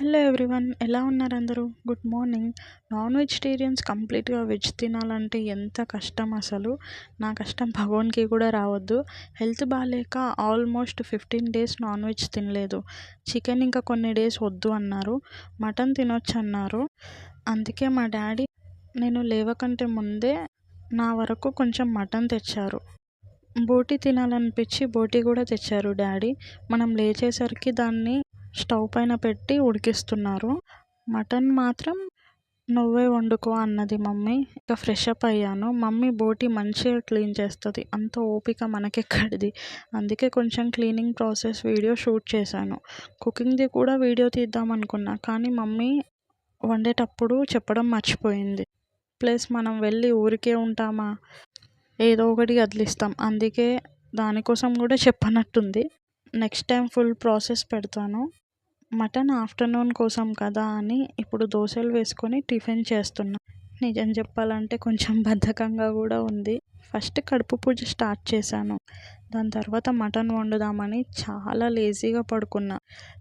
Hello everyone ఎలా ఉన్నారు అందరూ? Good morning. నాన్ వెజిటేరియన్స్ కంప్లీట్గా వెజ్ తినాలంటే ఎంత కష్టం అసలు? నా కష్టం భగవాన్కి కూడా రావద్దు. హెల్త్ బాగాలేక almost fifteen days non veg తినలేదు. చికెన్ ఇంకా కొన్ని డేస్ వద్దు అన్నారు. మటన్ తినొచ్చు అన్నారు అందుకే మా డాడీ నేను లేవకంటే ముందే నా వరకు కొంచెం మటన్ తెచ్చారు. బోటి తినాలనిపించి బోటి కూడా తెచ్చారు డాడీ. మనం లేచేసరికి దాన్ని స్టవ్ పైన పెట్టి ఉడికిస్తున్నారు. మటన్ మాత్రం నువ్వే వండుకో అన్నది మమ్మీ. ఇంకా ఫ్రెష్ అప్ అయ్యాను. మమ్మీ బోటి మంచిగా క్లీన్ చేస్తుంది. అంత ఓపిక మనకెక్కడిది. అందుకే కొంచెం క్లీనింగ్ ప్రాసెస్ వీడియో షూట్ చేశాను. కుకింగ్ది కూడా వీడియో తీద్దాం అనుకున్నా కానీ మమ్మీ వండేటప్పుడు చెప్పడం మర్చిపోయింది. ప్లస్ మనం వెళ్ళి ఊరికే ఉంటామా? ఏదో ఒకటి కదిలిస్తాం అందుకే దానికోసం కూడా చెప్పనట్టుంది. నెక్స్ట్ టైం ఫుల్ ప్రాసెస్ పెడతాను. మటన్ ఆఫ్టర్నూన్ కోసం కదా అని ఇప్పుడు దోశలు వేసుకొని టిఫిన్ చేస్తున్నా. నిజం చెప్పాలంటే కొంచెం బద్ధకంగా కూడా ఉంది. ఫస్ట్ కడుపు పూజ స్టార్ట్ చేశాను. దాని తర్వాత మటన్ వండుదామని చాలా లేజీగా పడుకున్నా.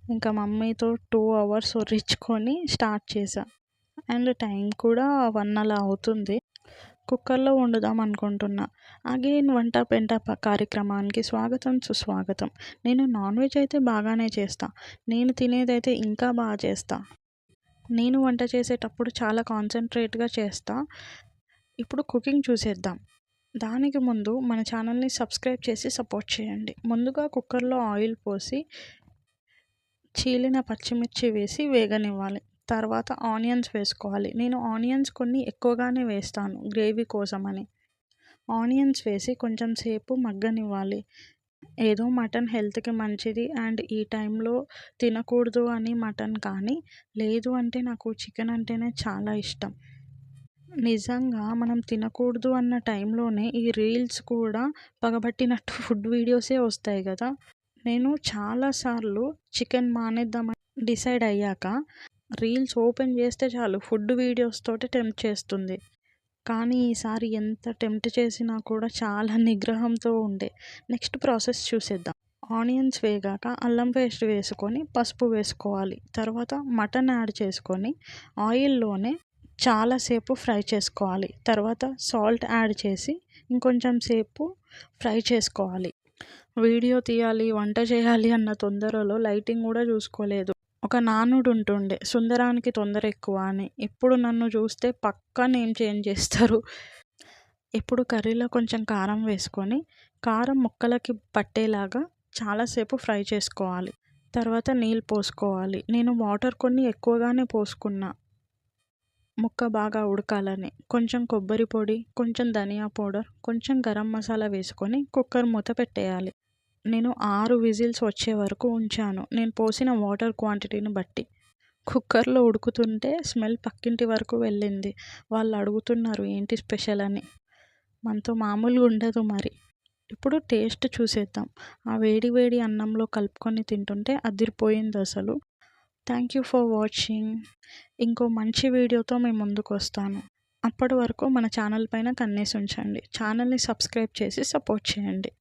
ఇంకా మమ్మీతో టూ అవర్స్ ఒర్రించుకొని స్టార్ట్ చేశా. అండ్ టైం కూడా వన్ అలా అవుతుంది. కుక్కర్లో వండుదాం అనుకుంటున్నా. అగైన్ వంట పెంట కార్యక్రమానికి స్వాగతం సుస్వాగతం. నేను నాన్ వెజ్ అయితే బాగానే చేస్తా. నేను తినేదైతే ఇంకా బాగా చేస్తా. నేను వంట చేసేటప్పుడు చాలా కాన్సన్ట్రేట్గా చేస్తా. ఇప్పుడు కుకింగ్ చూసేద్దాం. దానికి ముందు మన ఛానల్ని సబ్స్క్రైబ్ చేసి సపోర్ట్ చేయండి. ముందుగా కుక్కర్లో ఆయిల్ పోసి చీలిన పచ్చిమిర్చి వేసి వేగనివ్వాలి. తర్వాత ఆనియన్స్ వేసుకోవాలి. నేను ఆనియన్స్ కొన్ని ఎక్కువగానే వేస్తాను గ్రేవీ కోసమని. ఆనియన్స్ వేసి కొంచెం సేపు మగ్గనివ్వాలి. ఏదో మటన్ హెల్త్కి మంచిది అండ్ ఈ టైంలో తినకూడదు అని మటన్ కానీ లేదు అంటే నాకు చికెన్ అంటేనే చాలా ఇష్టం. నిజంగా మనం తినకూడదు అన్న టైంలోనే ఈ రీల్స్ కూడా పగబట్టినట్టు ఫుడ్ వీడియోసే వస్తాయి కదా. నేను చాలాసార్లు చికెన్ మానేద్దామని డిసైడ్ అయ్యాక రీల్స్ ఓపెన్ చేస్తే చాలు ఫుడ్ వీడియోస్ తోటి టెంప్ట్ చేస్తుంది. కానీ ఈసారి ఎంత టెంప్ట్ చేసినా కూడా చాలా నిగ్రహంతో ఉండే. నెక్స్ట్ ప్రాసెస్ చూసేద్దాం. ఆనియన్స్ వేగాక అల్లం పేస్ట్ వేసుకొని పసుపు వేసుకోవాలి. తర్వాత మటన్ యాడ్ చేసుకొని ఆయిల్లోనే చాలాసేపు ఫ్రై చేసుకోవాలి. తర్వాత సాల్ట్ యాడ్ చేసి ఇంకొంచెం సేపు ఫ్రై చేసుకోవాలి. వీడియో తీయాలి వంట చేయాలి అన్న తొందరలో లైటింగ్ కూడా చూసుకోలేదు. ఒక నానుడు ఉంటుండే సుందరానికి తొందర ఎక్కువ అని. ఇప్పుడు నన్ను చూస్తే పక్కా నేమ్ చేంజ్ చేస్తారు? ఇప్పుడు కర్రీలో కొంచెం కారం వేసుకొని కారం ముక్కలకి పట్టేలాగా చాలాసేపు ఫ్రై చేసుకోవాలి. తర్వాత నీళ్ళు పోసుకోవాలి. నేను వాటర్ కొన్ని ఎక్కువగానే పోసుకున్నా. ముక్క బాగా ఉడకాలని. కొంచెం కొబ్బరి పొడి కొంచెం ధనియా పౌడర్ కొంచెం గరం మసాలా వేసుకొని కుక్కర్ మూత పెట్టేయాలి. నేను ఆరు విజిల్స్ వచ్చే వరకు ఉంచాను. నేను పోసిన వాటర్ క్వాంటిటీని బట్టి. కుక్కర్లో ఉడుకుతుంటే స్మెల్ పక్కింటి వరకు వెళ్ళింది. వాళ్ళు అడుగుతున్నారు ఏంటి స్పెషల్ అని? మనతో మామూలుగా ఉండదు మరి. ఇప్పుడు టేస్ట్ చూసేద్దాం. ఆ వేడి వేడి అన్నంలో కలుపుకొని తింటుంటే అదిరిపోయింది అసలు. Thank you for watching. ఇంకో మంచి వీడియోతో మేము ముందుకు వస్తాను. అప్పటి వరకు మన ఛానల్ పైన కన్నేసి ఉంచండి. ఛానల్ని సబ్స్క్రైబ్ చేసి సపోర్ట్ చేయండి.